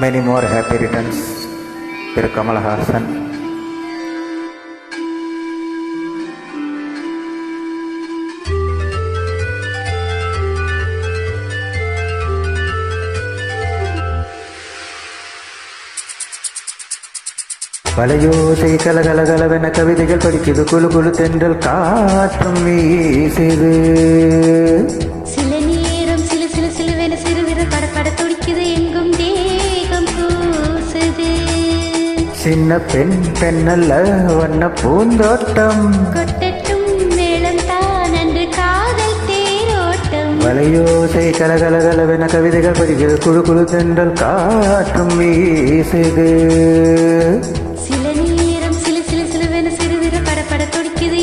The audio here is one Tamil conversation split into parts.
மெனி மோர் ஹாப்பி ரிட்டர்ன்ஸ் திரு கமல்ஹாசன் பல யோசை கலகலகலவென கவிதைகள் படிக்குது குழு குழு தென்றல் காற்றும் வீசுது சின்ன பெண் பெண்ணல்ல வண்ண பூந்தோட்டம். கொட்டட்டும் மேளம் தான் அன்று காதல் தேரோட்டம். வலையோசை கலகலகலவென கவிதைகள் படிக்குது குழு குழு தென்றல் காற்றும் வீசுது. சில நேரம் சிலு சிலு சிலுவென சிறுவிர படபட துடிக்குது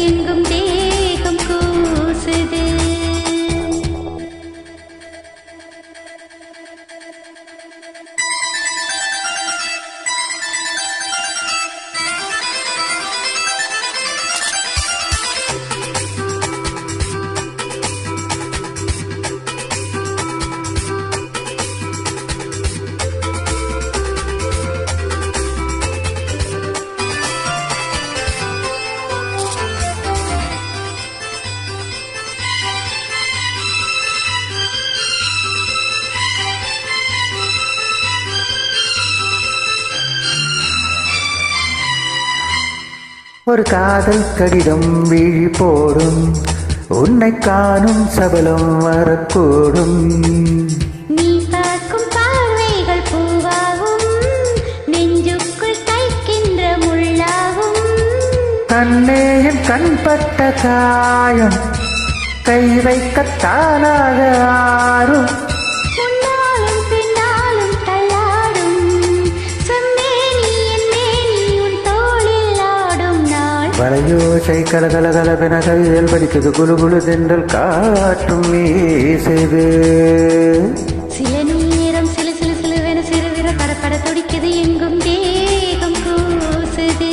ஒரு காதல் கடிதம் விழி போடும். உன்னை காணும் சபலம் வரக்கூடும். நீ பார்க்கும் பார்வைகள் பூவாகும். நெஞ்சுக்குள் தைக்கின்ற முள்ளாகும். கண்ணேயும் கண்பட்ட காயம். கை வைக்கத்தானாக ஆறும். வலையோசை கலகலகலவென கவிதைகள் படிக்குது குழு குழு தென்றல் காற்றும் வீசுது சில நேரம் சிலு சிலு சிலுவென சிறுவிர படபட துடிக்குது எங்கும் தேகம் கூசுது.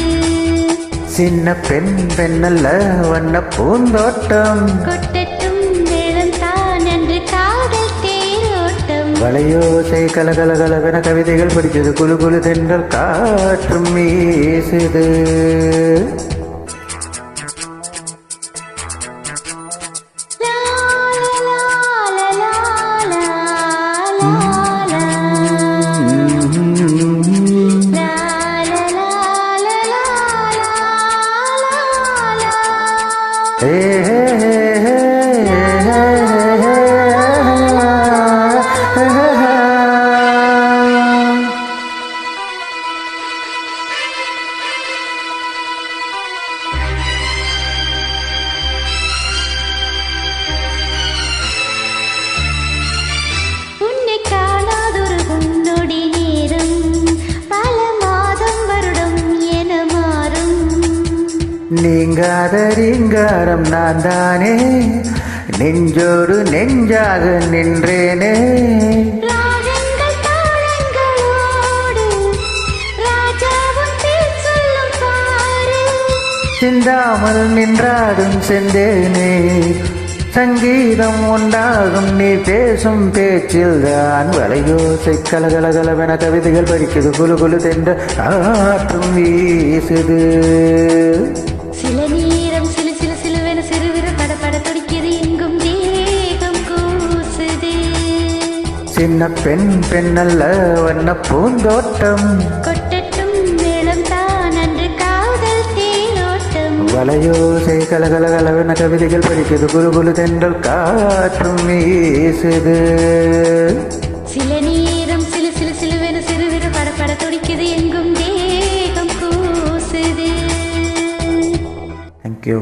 சின்ன பெண் பெண்ணல்ல வண்ண பூந்தோட்டம். கொட்டட்டும் மேளம் தான் அன்று காதல் தேரோட்டம். வலையோசை கலகலகலவென கவிதைகள் படிக்குது குழு குழு தென்றல் காற்றும் வீசுது hey, hey, hey. நீங்காத ரீங்காரம் நான் தானே நெஞ்சோடு நெஞ்சாக நின்றேனே சிந்தாமல் நின்றாடும் செந்தேனே. சங்கீதம் உண்டாகும் நீ பேசும் பேச்சில் தான் வலையோசை கலகலகலவென கவிதைகள் படிக்குது குழு குழு தென்ற ஆற்றும் வீசுது. சில நேரம் சிலு சிலு சிலுவென சிறுவிர படபட துடிக்கிறது எங்கும் தேகம் கூசுது. சின்ன பெண் பெண்ணல்ல வண்ண பூந்தோட்டம். கொட்டட்டும் வலையோசை கலகலகலவென கவிதைகள் படிக்குது குழு குழு தென்றல் காற்றும் வீசுது சில நேரம் சிலு சிலு சிலுவென சிறுவிர படபட துடிக்குது எங்கும் தேகம் கூசுது தேங்க்யூ